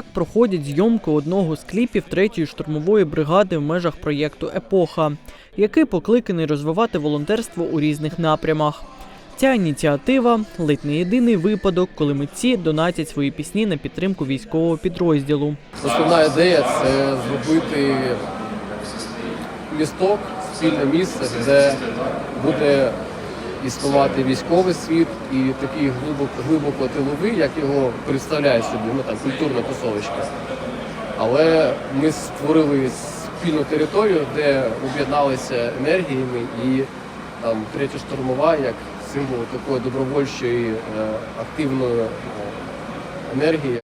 проходять зйомки одного з кліпів третьої штурмової бригади в межах проєкту Епоха, який покликаний розвивати волонтерство у різних напрямах. Ця ініціатива ледь не єдиний випадок, коли митці донатять свої пісні на підтримку військового підрозділу. Основна ідея це зробити місток, спільне місце, де буде існувати військовий світ і такий глибоко, глибоко тиловий, як його представляє собі, ну там культурна тусовочка. Але ми створили спільну територію, де об'єдналися енергіями і там третя штурмова як символ такої добровольчої е, активної е, енергії.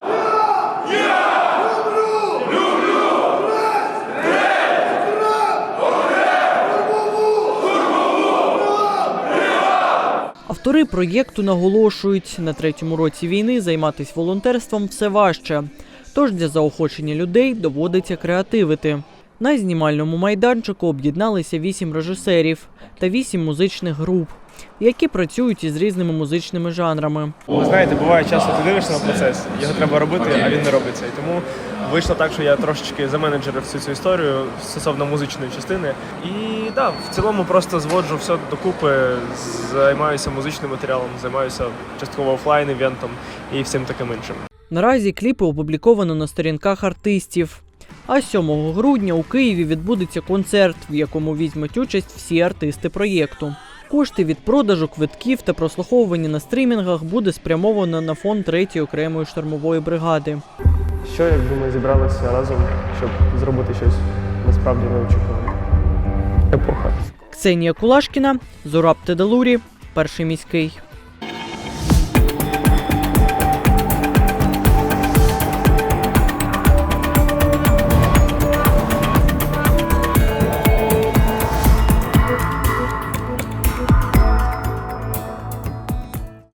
Автори проєкту наголошують, на третьому році війни займатися волонтерством все важче. Тож для заохочення людей доводиться креативити. На знімальному майданчику об'єдналися вісім режисерів та вісім музичних груп, які працюють із різними музичними жанрами. Ви знаєте, буває часто ти дивишся на процес, його треба робити, а він не робиться. І тому вийшло так, що я трошечки заменеджерив всю цю історію стосовно музичної частини. І да, в цілому просто зводжу все докупи, займаюся музичним матеріалом, займаюся частково офлайн івентом і всім таким іншим. Наразі кліпи опубліковано на сторінках артистів. А 7 грудня у Києві відбудеться концерт, в якому візьмуть участь всі артисти проєкту. Кошти від продажу квитків та прослуховування на стрімінгах буде спрямовано на фонд 3-ї окремої штурмової бригади. Що якби ми зібралися разом, щоб зробити щось насправді неочікуване? Епоха. Ксенія Кулашкіна, Зураб Тедалурі, перший міський.